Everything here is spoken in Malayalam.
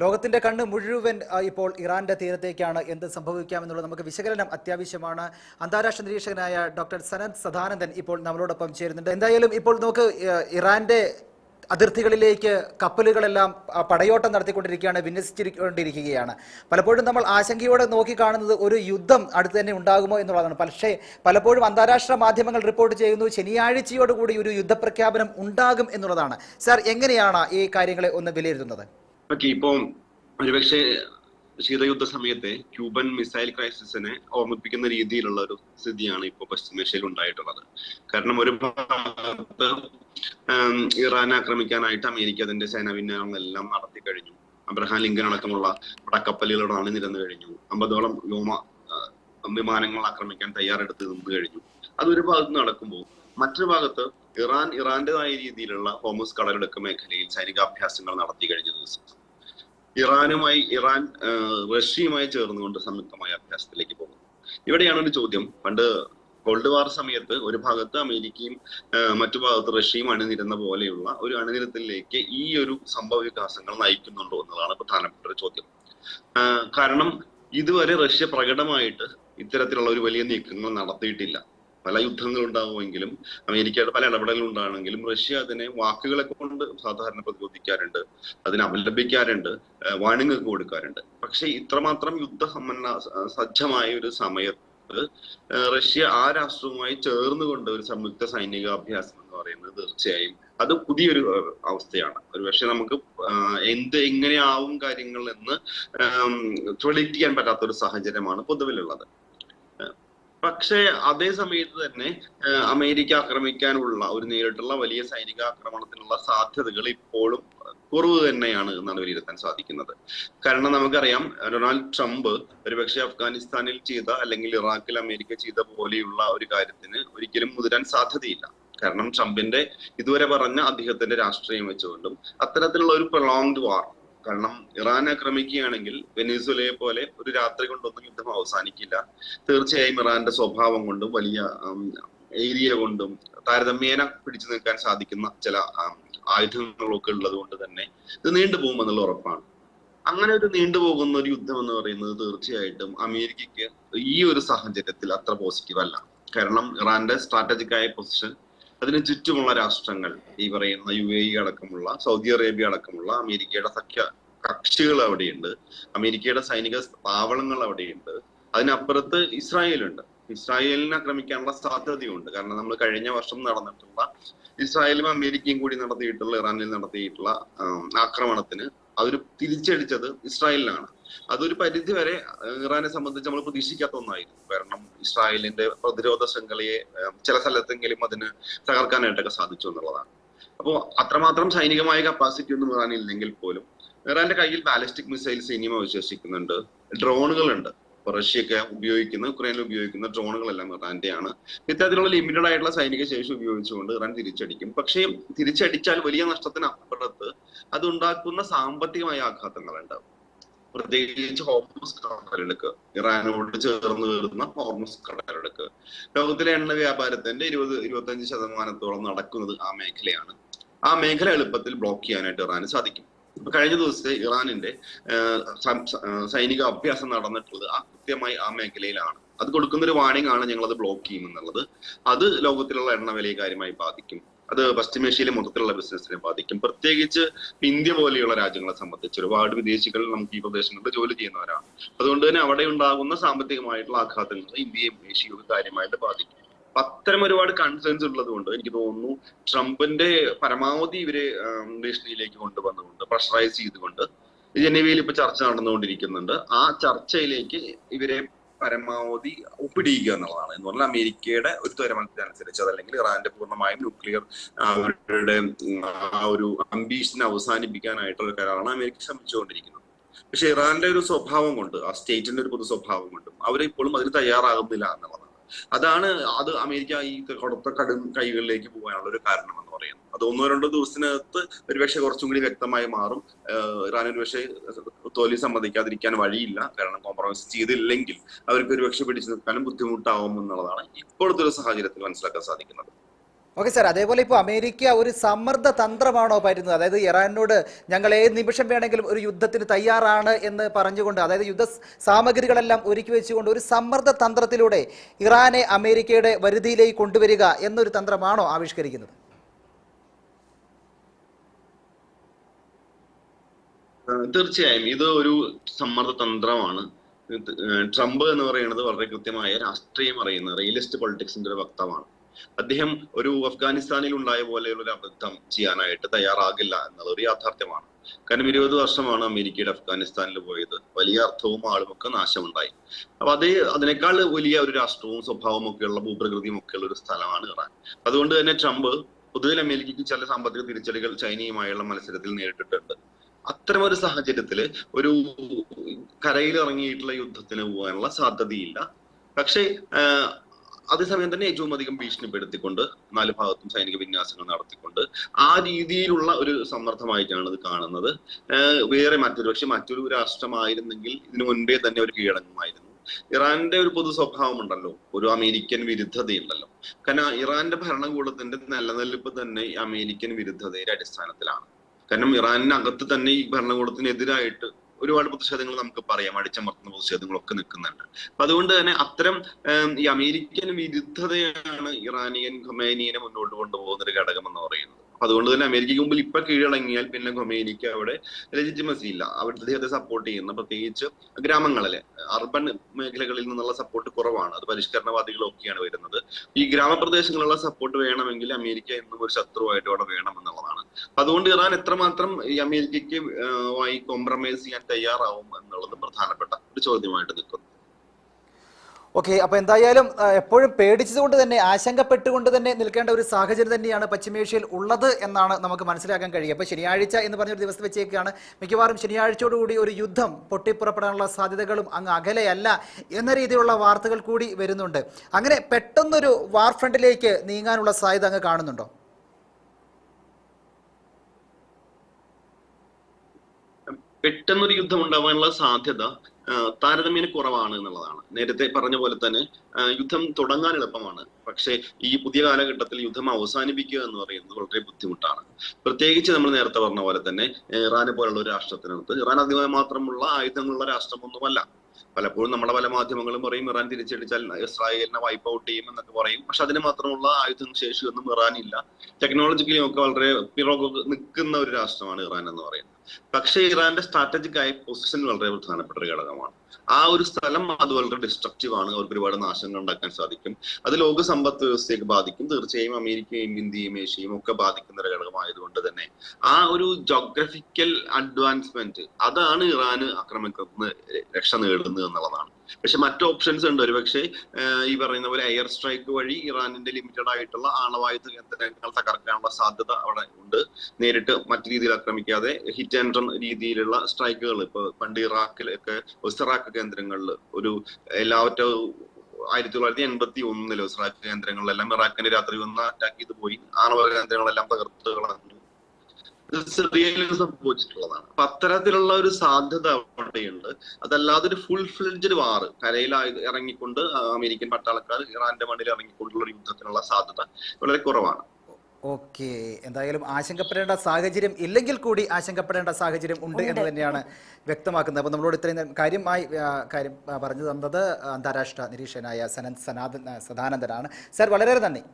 ലോകത്തിന്റെ കണ്ണ് മുഴുവൻ ഇപ്പോൾ ഇറാന്റെ തീരത്തേക്കാണ് എന്ത് സംഭവിക്കാമെന്നുള്ളത് നമുക്ക് വിശകലനം അത്യാവശ്യമാണ്. അന്താരാഷ്ട്ര നിരീക്ഷകനായ ഡോക്ടർ സനത് സദാനന്ദൻ ഇപ്പോൾ നമ്മളോടൊപ്പം ചേരുന്നുണ്ട്. എന്തായാലും ഇപ്പോൾ നമുക്ക് ഇറാന്റെ അതിർത്തികളിലേക്ക് കപ്പലുകളെല്ലാം പടയോട്ടം നടത്തിക്കൊണ്ടിരിക്കുകയാണ് വിന്യസിച്ചിരിക്കൊണ്ടിരിക്കുകയാണ്. പലപ്പോഴും നമ്മൾ ആശങ്കയോടെ നോക്കിക്കാണുന്നത് ഒരു യുദ്ധം അടുത്ത് തന്നെ ഉണ്ടാകുമോ എന്നുള്ളതാണ്. പക്ഷേ പലപ്പോഴും അന്താരാഷ്ട്ര മാധ്യമങ്ങൾ റിപ്പോർട്ട് ചെയ്യുന്നു ശനിയാഴ്ചയോടുകൂടി ഒരു യുദ്ധപ്രഖ്യാപനം ഉണ്ടാകും എന്നുള്ളതാണ്. സാർ എങ്ങനെയാണ് ഈ കാര്യങ്ങളെ ഒന്ന് വിലയിരുത്തുന്നത്? ഓക്കെ ഇപ്പം ഒരുപക്ഷെ ശീതയുദ്ധ സമയത്തെ ക്യൂബൻ മിസൈൽ ക്രൈസിസിനെ ഓർമ്മിപ്പിക്കുന്ന രീതിയിലുള്ള ഒരു സ്ഥിതിയാണ് ഇപ്പോൾ പശ്ചിമേഷ്യയിൽ ഉണ്ടായിട്ടുള്ളത്. കാരണം ഒരു ഭാഗത്ത് ഇറാനെ ആക്രമിക്കാനായിട്ട് അമേരിക്ക അതിന്റെ സേനാ വിന്യാസങ്ങളെല്ലാം നടത്തി കഴിഞ്ഞു. അബ്രഹാം ലിങ്കൻ അടക്കമുള്ള പടക്കപ്പലുകളോട് അണിനിരന്നു കഴിഞ്ഞു. അമ്പതോളം വ്യോമ വിമാനങ്ങൾ ആക്രമിക്കാൻ തയ്യാറെടുത്ത് നിന്ന് കഴിഞ്ഞു. അതൊരു ഭാഗത്ത് നടക്കുമ്പോൾ മറ്റൊരു ഭാഗത്ത് ഇറാൻ ഇറാന്റേതായ രീതിയിലുള്ള ഹോമസ് കടലെടുക്ക മേഖലയിൽ സൈനികാഭ്യാസങ്ങൾ നടത്തി കഴിഞ്ഞ ദിവസം. ഇറാനുമായി ഇറാൻ റഷ്യയുമായി ചേർന്നുകൊണ്ട് സംയുക്തമായ അഭ്യാസത്തിലേക്ക് പോകുന്നു. ഇവിടെയാണ് ഒരു ചോദ്യം. പണ്ട് കോൾഡ് വാർ സമയത്ത് ഒരു ഭാഗത്ത് അമേരിക്കയും മറ്റു ഭാഗത്ത് റഷ്യയും അണിനിരുന്ന പോലെയുള്ള ഒരു അണിനിരത്തിലേക്ക് ഈ ഒരു സംഭവ വികാസങ്ങൾ നയിക്കുന്നുണ്ടോ എന്നതാണ് പ്രധാനപ്പെട്ട ഒരു ചോദ്യം. കാരണം ഇതുവരെ റഷ്യ പ്രകടമായിട്ട് ഇത്തരത്തിലുള്ള ഒരു വലിയ നീക്കങ്ങൾ നടത്തിയിട്ടില്ല. പല യുദ്ധങ്ങൾ ഉണ്ടാവുമെങ്കിലും അമേരിക്കയുടെ പല ഇടപെടലുകൾ ഉണ്ടാണെങ്കിലും റഷ്യ അതിനെ വാക്കുകളെ കൊണ്ട് സാധാരണ പ്രതിരോധിക്കാറുണ്ട് അതിനെ അപലപിക്കാറുണ്ട് വാണിംഗ് ഒക്കെ കൊടുക്കാറുണ്ട്. പക്ഷെ ഇത്രമാത്രം യുദ്ധ സമ്മന്ന സജ്ജമായ ഒരു സമയത്ത് റഷ്യ ആ രാഷ്ട്രവുമായി ചേർന്നുകൊണ്ട് ഒരു സംയുക്ത സൈനിക അഭ്യാസം എന്ന് പറയുന്നത് തീർച്ചയായും അത് പുതിയൊരു അവസ്ഥയാണ്. ഒരു പക്ഷെ നമുക്ക് എന്ത് എങ്ങനെയാവും കാര്യങ്ങൾ എന്ന് പ്രൊഡിക്ട് ചെയ്യാൻ പറ്റാത്ത ഒരു സാഹചര്യമാണ് പൊതുവിലുള്ളത്. പക്ഷേ അതേ സമയത്ത് തന്നെ അമേരിക്ക ആക്രമിക്കാനുള്ള ഒരു നേരിട്ടുള്ള വലിയ സൈനിക ആക്രമണത്തിനുള്ള സാധ്യതകൾ ഇപ്പോഴും കുറവ് തന്നെയാണ് എന്നാണ് വിലയിരുത്താൻ സാധിക്കുന്നത്. കാരണം നമുക്കറിയാം ഡൊണാൾഡ് ട്രംപ് ഒരുപക്ഷെ അഫ്ഗാനിസ്ഥാനിൽ ചെയ്ത അല്ലെങ്കിൽ ഇറാഖിൽ അമേരിക്ക ചെയ്ത പോലെയുള്ള ഒരു കാര്യത്തിന് ഒരിക്കലും മുതിരാൻ സാധ്യതയില്ല. കാരണം ട്രംപിന്റെ ഇതുവരെ പറഞ്ഞ അദ്ദേഹത്തിന്റെ രാഷ്ട്രീയം വെച്ചുകൊണ്ടും അത്തരത്തിലുള്ള ഒരു പ്രൊളോങ്ഡ് വാർ കാരണം ഇറാൻ ആക്രമിക്കുകയാണെങ്കിൽ വെനീസുലയെ പോലെ ഒരു രാത്രി കൊണ്ടൊന്നും യുദ്ധം അവസാനിക്കില്ല. തീർച്ചയായും ഇറാന്റെ സ്വഭാവം കൊണ്ടും വലിയ ഏരിയ കൊണ്ടും താരതമ്യേന പിടിച്ചു നിൽക്കാൻ സാധിക്കുന്ന ചില ആയുധങ്ങളൊക്കെ ഉള്ളത് കൊണ്ട് തന്നെ ഇത് നീണ്ടുപോകുമെന്നുള്ള ഉറപ്പാണ്. അങ്ങനെ ഒരു നീണ്ടുപോകുന്ന ഒരു യുദ്ധം എന്ന് പറയുന്നത് തീർച്ചയായിട്ടും അമേരിക്കയ്ക്ക് ഈ ഒരു സാഹചര്യത്തിൽ അത്ര പോസിറ്റീവ് അല്ല. കാരണം ഇറാന്റെ സ്ട്രാറ്റജിക് ആയ പൊസിഷൻ അതിന് ചുറ്റുമുള്ള രാഷ്ട്രങ്ങൾ ഈ പറയുന്ന യു എ ഇ അടക്കമുള്ള സൗദി അറേബ്യ അടക്കമുള്ള അമേരിക്കയുടെ സഖ്യ കക്ഷികൾ അവിടെയുണ്ട്. അമേരിക്കയുടെ സൈനിക താവളങ്ങൾ അവിടെയുണ്ട്. അതിനപ്പുറത്ത് ഇസ്രായേലുണ്ട്. ഇസ്രായേലിനെ ആക്രമിക്കാനുള്ള സാധ്യതയുണ്ട്. കാരണം നമ്മൾ കഴിഞ്ഞ വർഷം നടന്നിട്ടുള്ള ഇസ്രായേലും അമേരിക്കയും കൂടി നടത്തിയിട്ടുള്ള ഇറാനിൽ നടത്തിയിട്ടുള്ള ആക്രമണത്തിന് അതൊരു തിരിച്ചടിച്ചത് ഇസ്രായേലിനാണ്. അതൊരു പരിധി വരെ ഇറാനെ സംബന്ധിച്ച് നമ്മൾ പ്രതീക്ഷിക്കാത്ത ഒന്നായിരുന്നു. കാരണം ഇസ്രായേലിന്റെ പ്രതിരോധ ശൃംഖലയെ ചില സ്ഥലത്തെങ്കിലും അതിന് തകർക്കാനായിട്ടൊക്കെ സാധിച്ചു എന്നുള്ളതാണ്. അപ്പോൾ അത്രമാത്രം സൈനികമായ കപ്പാസിറ്റി ഒന്നും ഇറാനിൽ ഇല്ലെങ്കിൽ പോലും ഇറാന്റെ കയ്യിൽ ബാലിസ്റ്റിക് മിസൈൽസ് ഇനിയും അവശേഷിക്കുന്നുണ്ട് ഡ്രോണുകളുണ്ട്. റഷ്യയൊക്കെ ഉപയോഗിക്കുന്ന ഉക്രൈനിൽ ഉപയോഗിക്കുന്ന ഡ്രോണുകളെല്ലാം ഇറാന്റെയാണ് ഇത്തരത്തിലുള്ള ലിമിറ്റഡ് ആയിട്ടുള്ള സൈനിക ശേഷി ഉപയോഗിച്ചുകൊണ്ട് ഇറാൻ തിരിച്ചടിക്കും. പക്ഷേ തിരിച്ചടിച്ചാൽ വലിയ നഷ്ടത്തിന് അപ്പുറത്ത് അത് ഉണ്ടാക്കുന്ന സാമ്പത്തികമായ ആഘാതങ്ങളുണ്ട്. പ്രത്യേകിച്ച് ഹോർമോസ് കടലെടുക്ക്. ഇറാനോട് ചേർന്ന് വരുന്ന ഹോർമോസ് കടലെടുക്ക്. ലോകത്തിലെ എണ്ണ വ്യാപാരത്തിന്റെ ഇരുപത് ഇരുപത്തഞ്ച് ശതമാനത്തോളം നടക്കുന്നത് ആ മേഖലയാണ്. ആ മേഖല എളുപ്പത്തിൽ ബ്ലോക്ക് ചെയ്യാനായിട്ട് ഇറാന് സാധിക്കും. കഴിഞ്ഞ ദിവസത്തെ ഇറാനിന്റെ സൈനിക അഭ്യാസം നടന്നിട്ടുള്ളത് ആ കൃത്യമായി ആ മേഖലയിലാണ്. അത് കൊടുക്കുന്ന ഒരു വാണിംഗ് ആണ് ഞങ്ങൾ അത് ബ്ലോക്ക് ചെയ്യുമെന്നുള്ളത്. അത് ലോകത്തിലുള്ള എണ്ണ വിലയെ കാര്യമായി ബാധിക്കും. അത് പശ്ചിമേഷ്യയിലെ മൊത്തത്തിലുള്ള ബിസിനസ്സിനെ ബാധിക്കും. പ്രത്യേകിച്ച് ഇന്ത്യ പോലെയുള്ള രാജ്യങ്ങളെ സംബന്ധിച്ച് ഒരുപാട് വിദേശികൾ നമുക്ക് ഈ പ്രദേശങ്ങളിൽ ജോലി ചെയ്യുന്നവരാണ്. അതുകൊണ്ട് തന്നെ അവിടെ ഉണ്ടാകുന്ന സാമ്പത്തികമായിട്ടുള്ള ആഘാതങ്ങൾ ഇന്ത്യയും ഏഷ്യയും കാര്യമായിട്ട് ബാധിക്കും. അത്തരം ഒരുപാട് കൺസേൺസ് ഉള്ളത് കൊണ്ട് എനിക്ക് തോന്നുന്നു ട്രംപിന്റെ പരമാവധി ഇവർ ഭീഷണിയിലേക്ക് കൊണ്ടുവന്നുകൊണ്ട് പ്രഷറൈസ് ചെയ്തുകൊണ്ട് ജനീവയിൽ ഇപ്പൊ ചർച്ച നടന്നുകൊണ്ടിരിക്കുന്നുണ്ട്. ആ ചർച്ചയിലേക്ക് ഇവരെ പരമാവധി ഒപ്പിടിയിക്കുക എന്നുള്ളതാണ്. എന്ന് പറഞ്ഞാൽ അമേരിക്കയുടെ ഒരു തീരുമാനത്തിനനുസരിച്ച് അതല്ലെങ്കിൽ ഇറാന്റെ പൂർണമായും ന്യൂക്ലിയർ അവരുടെ ആ ഒരു അംബീഷൻ അവസാനിപ്പിക്കാനായിട്ടുള്ള കരാറാണ് അമേരിക്ക ശ്രമിച്ചുകൊണ്ടിരിക്കുന്നത്. പക്ഷെ ഇറാന്റെ ഒരു സ്വഭാവം കൊണ്ട് ആ സ്റ്റേറ്റിന്റെ ഒരു പൊതു സ്വഭാവം കൊണ്ടും അവരിപ്പോഴും അതിന് തയ്യാറാകുന്നില്ല എന്നുള്ളതാണ്. അതാണ് അത് അമേരിക്ക ഈ കടുത്ത കടും കൈകളിലേക്ക് പോകാനുള്ള ഒരു കാരണം എന്ന് പറയുന്നത്. അത് ഒന്നോ രണ്ടോ ദിവസത്തിനകത്ത് ഒരുപക്ഷെ കുറച്ചും കൂടി വ്യക്തമായി മാറും. ഇറാൻ ഒരുപക്ഷെ തോൽവി സമ്മതിക്കാതിരിക്കാൻ വഴിയില്ല. കാരണം കോംപ്രമൈസ് ചെയ്തില്ലെങ്കിൽ അവർക്ക് ഒരുപക്ഷെ പിടിച്ചു നിൽക്കാനും ബുദ്ധിമുട്ടാവും എന്നുള്ളതാണ് ഇപ്പോഴത്തെ ഒരു സാഹചര്യത്തിൽ മനസ്സിലാക്കാൻ സാധിക്കുന്നത്. ഓക്കെ സാർ അതേപോലെ ഇപ്പോൾ അമേരിക്ക ഒരു സമ്മർദ്ദ തന്ത്രമാണോ പറ്റുന്നത് അതായത് ഇറാനോട് ഞങ്ങൾ ഏത് നിമിഷം വേണമെങ്കിലും ഒരു യുദ്ധത്തിന് തയ്യാറാണ് എന്ന് പറഞ്ഞുകൊണ്ട് അതായത് യുദ്ധ സാമഗ്രികളെല്ലാം ഒരുക്കി വെച്ചുകൊണ്ട് ഒരു സമ്മർദ്ദ തന്ത്രത്തിലൂടെ ഇറാനെ അമേരിക്കയുടെ വരുതിയിലേക്ക് കൊണ്ടുവരിക എന്നൊരു തന്ത്രമാണോ ആവിഷ്കരിക്കുന്നത്? തീർച്ചയായും. ഇത് ഒരു സമ്മർദ്ദ തന്ത്രമാണ്. ട്രംപ് എന്ന് പറയുന്നത് വളരെ കൃത്യമായ രാഷ്ട്രീയം അറിയുന്ന റിയലിസ്റ്റ് പൊളിറ്റിക്സിന്റെ ഒരു വക്താവാണ്. അദ്ദേഹം ഒരു അഫ്ഗാനിസ്ഥാനിൽ ഉണ്ടായ പോലെയുള്ള ഒരു അബദ്ധം ചെയ്യാനായിട്ട് തയ്യാറാകില്ല എന്നുള്ള ഒരു യാഥാർത്ഥ്യമാണ്. കാരണം ഇരുപത് വർഷമാണ് അമേരിക്കയുടെ അഫ്ഗാനിസ്ഥാനിൽ പോയത്. വലിയ അർത്ഥവും ആളുമൊക്കെ നാശമുണ്ടായി. അപ്പൊ അത് അതിനേക്കാൾ വലിയ ഒരു രാഷ്ട്രവും സ്വഭാവവും ഒക്കെയുള്ള ഭൂപ്രകൃതിയും ഉള്ള ഒരു സ്ഥലമാണ് ഇറാൻ. അതുകൊണ്ട് തന്നെ ട്രംപ് പൊതുവിൽ അമേരിക്കയ്ക്ക് ചില സാമ്പത്തിക തിരിച്ചടികൾ ചൈനയുമായുള്ള മത്സരത്തിൽ നേരിട്ടിട്ടുണ്ട്. അത്തരമൊരു സാഹചര്യത്തിൽ ഒരു കരയിൽ ഇറങ്ങിയിട്ടുള്ള യുദ്ധത്തിന് പോകാനുള്ള സാധ്യതയില്ല. പക്ഷേ അതേസമയം തന്നെ ഏറ്റവും അധികം ഭീഷണിപ്പെടുത്തിക്കൊണ്ട് നാല് ഭാഗത്തും സൈനിക വിന്യാസങ്ങൾ നടത്തിക്കൊണ്ട് ആ രീതിയിലുള്ള ഒരു സമ്മർദ്ദമായിട്ടാണ് ഇത് കാണുന്നത്. വേറെ മറ്റൊരു പക്ഷെ മറ്റൊരു രാഷ്ട്രമായിരുന്നെങ്കിൽ ഇതിനു മുൻപേ തന്നെ ഒരു കീഴടങ്ങുമായിരുന്നു. ഇറാന്റെ ഒരു പൊതു സ്വഭാവം ഉണ്ടല്ലോ ഒരു അമേരിക്കൻ വിരുദ്ധതയുണ്ടല്ലോ. കാരണം ഇറാന്റെ ഭരണകൂടത്തിന്റെ നിലനിൽപ്പ് തന്നെ അമേരിക്കൻ വിരുദ്ധതയുടെ അടിസ്ഥാനത്തിലാണ്. കാരണം ഇറാനിനകത്ത് തന്നെ ഈ ഭരണകൂടത്തിനെതിരായിട്ട് ഒരുപാട് പ്രതിഷേധങ്ങൾ നമുക്ക് പറയാം. അടിച്ചമർത്തുന്ന പ്രതിഷേധങ്ങളൊക്കെ നിൽക്കുന്നുണ്ട്. അപ്പൊ അതുകൊണ്ട് തന്നെ അത്തരം ഈ അമേരിക്കൻ വിരുദ്ധതയാണ് ഇറാനിയൻ ഖമേനിയനെ മുന്നോട്ട് കൊണ്ടുപോകുന്ന ഒരു ഘടകം എന്ന് പറയുന്നത്. അപ്പൊ അതുകൊണ്ട് തന്നെ അമേരിക്കയ്ക്ക് മുമ്പിൽ ഇപ്പൊ കീഴടങ്ങിയാൽ പിന്നെ ഖൊമേനിക്ക് അവിടെ ലെജിറ്റിമസി ഇല്ല. അവിടെ അദ്ദേഹത്തെ സപ്പോർട്ട് ചെയ്യുന്ന. പ്രത്യേകിച്ച് ഗ്രാമങ്ങളിലെ അർബൻ മേഖലകളിൽ നിന്നുള്ള സപ്പോർട്ട് കുറവാണ്. അത് പരിഷ്കരണവാദികളൊക്കെയാണ് വരുന്നത്. ഈ ഗ്രാമപ്രദേശങ്ങളിലുള്ള സപ്പോർട്ട് വേണമെങ്കിൽ അമേരിക്ക എന്നും ഒരു ശത്രുവായിട്ട് അവിടെ വേണം എന്നുള്ളതാണ് അതുകൊണ്ട് ഇറാൻ എത്രമാത്രം ഈ അമേരിക്കയ്ക്ക് കോംപ്രമൈസ് ചെയ്യാൻ തയ്യാറാവും എന്നുള്ളത് പ്രധാനപ്പെട്ട ഒരു ചോദ്യമായിട്ട് നിൽക്കുന്നു. ഓക്കെ അപ്പൊ എന്തായാലും എപ്പോഴും പേടിച്ചതുകൊണ്ട് തന്നെ ആശങ്കപ്പെട്ടുകൊണ്ട് തന്നെ നിൽക്കേണ്ട ഒരു സാഹചര്യം തന്നെയാണ് പശ്ചിമേഷ്യയിൽ ഉള്ളത് എന്നാണ് നമുക്ക് മനസ്സിലാക്കാൻ കഴിയുക. അപ്പോൾ ശനിയാഴ്ച എന്ന് പറഞ്ഞ ഒരു ദിവസം വെച്ചേക്കാണ്. മിക്കവാറും ശനിയാഴ്ചയോടുകൂടി ഒരു യുദ്ധം പൊട്ടിപ്പുറപ്പെടാനുള്ള സാധ്യതകളും അങ്ങ് അകലെയല്ല എന്ന രീതിയിലുള്ള വാർത്തകൾ കൂടി വരുന്നുണ്ട്. അങ്ങനെ പെട്ടെന്നൊരു വാർ ഫ്രണ്ടിലേക്ക് നീങ്ങാനുള്ള സാധ്യത അങ്ങ് കാണുന്നുണ്ടോ? പെട്ടെന്നൊരു യുദ്ധം ഉണ്ടാവാനുള്ള സാധ്യത താരതമ്യേന കുറവാണ് എന്നുള്ളതാണ്. നേരത്തെ പറഞ്ഞ പോലെ തന്നെ യുദ്ധം തുടങ്ങാൻ എളുപ്പമാണ്. പക്ഷേ ഈ പുതിയ കാലഘട്ടത്തിൽ യുദ്ധം അവസാനിപ്പിക്കുക എന്ന് പറയുന്നത് വളരെ ബുദ്ധിമുട്ടാണ്. പ്രത്യേകിച്ച് നമ്മൾ നേരത്തെ പറഞ്ഞ പോലെ തന്നെ ഇറാനെ പോലുള്ള ഒരു രാഷ്ട്രത്തിനകത്ത്. ഇറാൻ അധികം മാത്രമുള്ള ആയുധങ്ങളുള്ള രാഷ്ട്രമൊന്നുമല്ല. പലപ്പോഴും നമ്മുടെ പല മാധ്യമങ്ങളും പറയും ഇറാൻ തിരിച്ചടിച്ചാൽ ഇസ്രായേലിനെ വൈപ്പ് ഔട്ട് ചെയ്യും എന്നൊക്കെ പറയും. പക്ഷെ അതിന് മാത്രമുള്ള ആയുധ ശേഷിയൊന്നും ഇറാനില്ല. ടെക്നോളജിക്കലി ഒക്കെ വളരെ പിറകു നിൽക്കുന്ന ഒരു രാഷ്ട്രമാണ് ഇറാൻ എന്ന് പറയുന്നത്. പക്ഷേ ഇറാന്റെ സ്ട്രാറ്റജിക് ആയ പൊസിഷൻ വളരെ പ്രധാനപ്പെട്ട ഒരു ഘടകമാണ്. ആ ഒരു സ്ഥലം അത് വളരെ ഡിസ്ട്രക്റ്റീവ് ആണ്. അവർക്ക് ഒരുപാട് നാശങ്ങൾ ഉണ്ടാക്കാൻ സാധിക്കും. അത് ലോക സമ്പത്ത് വ്യവസ്ഥയൊക്കെ ബാധിക്കും. തീർച്ചയായും അമേരിക്കയും ഇന്ത്യയും ഏഷ്യയും ഒക്കെ ബാധിക്കുന്ന ഒരു ഘടകമായതുകൊണ്ട് തന്നെ. ആ ഒരു ജോഗ്രഫിക്കൽ അഡ്വാൻസ്മെന്റ് അതാണ് ഇറാന് ആക്രമിക്കുന്ന രക്ഷ നേടുന്നത് എന്നുള്ളതാണ്. പക്ഷെ മറ്റു ഓപ്ഷൻസ് ഉണ്ട്. ഒരുപക്ഷെ ഈ പറയുന്ന പോലെ എയർ സ്ട്രൈക്ക് വഴി ഇറാനിന്റെ ലിമിറ്റഡ് ആയിട്ടുള്ള ആണവായുധ കേന്ദ്രങ്ങൾ തകർക്കാനുള്ള സാധ്യത അവിടെ ഉണ്ട്. നേരിട്ട് മറ്റു രീതിയിൽ ആക്രമിക്കാതെ ഹിറ്റ് ആൻഡ് റൺ രീതിയിലുള്ള സ്ട്രൈക്കുകൾ ഇപ്പൊ പണ്ട് ഇറാഖിലൊക്കെ ഒസിറാഖ് കേന്ദ്രങ്ങളിൽ ഒരു എല്ലാവറ്റവും ആയിരത്തി തൊള്ളായിരത്തി എൺപത്തി ഒന്നിൽ സ്രാക്ക് കേന്ദ്രങ്ങളിലെല്ലാം ഇറാഖിന്റെ രാത്രി വന്ന് അറ്റാക്ക് ചെയ്ത് പോയി. ആണവ കേന്ദ്രങ്ങളെല്ലാം തകർത്ത് കളഞ്ഞു. സിറിയയിൽ സംഭവിച്ചിട്ടുള്ളതാണ്. അപ്പൊ അത്തരത്തിലുള്ള ഒരു സാധ്യത അവിടെയുണ്ട്. അതല്ലാതെ ഒരു ഫുൾ ഫ്ലെഡ്ജഡ് വാർ കരയിൽ ഇറങ്ങിക്കൊണ്ട് അമേരിക്കൻ പട്ടാളക്കാർ ഇറാന്റെ മണ്ണിൽ ഇറങ്ങിക്കൊണ്ടുള്ള ഒരു യുദ്ധത്തിനുള്ള സാധ്യത വളരെ കുറവാണ്. ഓക്കെ. എന്തായാലും ആശങ്കപ്പെടേണ്ട സാഹചര്യം ഇല്ലെങ്കിൽ കൂടി ആശങ്കപ്പെടേണ്ട സാഹചര്യം ഉണ്ട് എന്ന് തന്നെയാണ് വ്യക്തമാക്കുന്നത്. അപ്പോൾ നമ്മളോട് ഇത്രയും കാര്യമായി കാര്യം പറഞ്ഞു തന്നത് അന്താരാഷ്ട്ര നിരീക്ഷകനായ സനന്ത് സനാതൻ സദാനന്ദനാണ്. സാർ വളരെ നന്ദി.